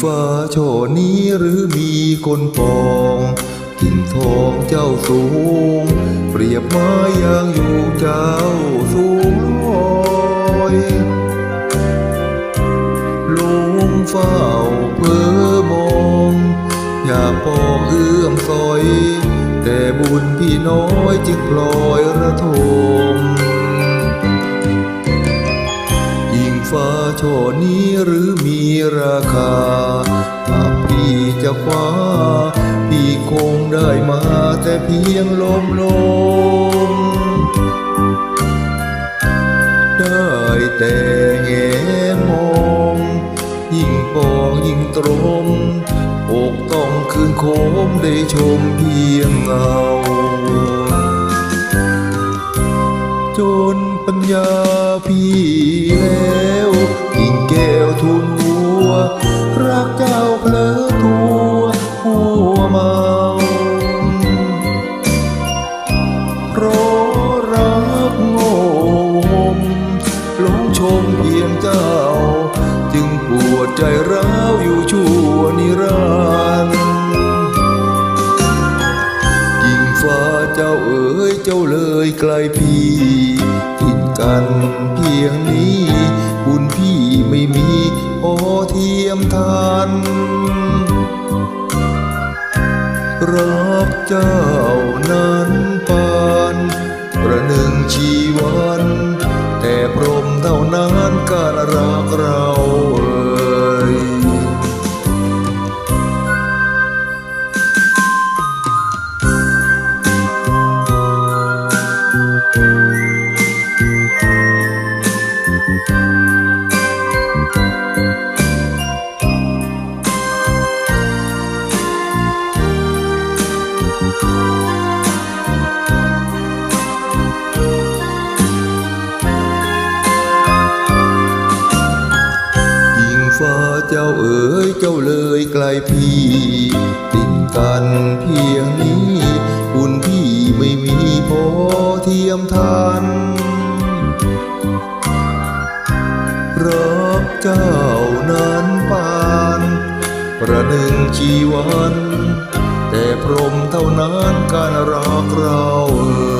โชนี้หรือมีคนปองกิ่งทองเจ้าสูง เปรียบไม้ยางอยู่เจ้าสูงลอยลงเฝ้าเพื่อมองอยากปองเอื้อมซอย แต่บุญพี่น้อยจึงปล่อยระทม โชนี้หรือมีราคาหาพี่จะคว้าพี่คงได้มาแต่เพียงลมลมได้แต่แงมองยิ่งปองยิ่งตรมอกต้องคืนโคมได้ชมเพียงเงาจน ปัญญาพี่แล้วกิ่งแก้วทูลหัว รักเจ้าเพลอตัวหัวเมาเพราะรักโง่มหลงชมเพียงเจ้า จึงปวดใจร้าวอยู่ชั่วนิรันดร์ยิ่งฟ้าเจ้าเอ๋ยเจ้าเลยไกลพี่ กันเพียงนี้ บุญพี่ไม่มีพอเทียมทันรักเจ้านั้นปาน ประหนึ่งชีวัน เจ้าเอ๋ยเจ้าเลยไกลพี่ ติดกันเพียงนี้บุญพี่ไม่มีพอเทียมทันรักเจ้านั้นปาน ประหนึ่งชีวัน แต่พรหมเท่านั้นการรักเราเอ่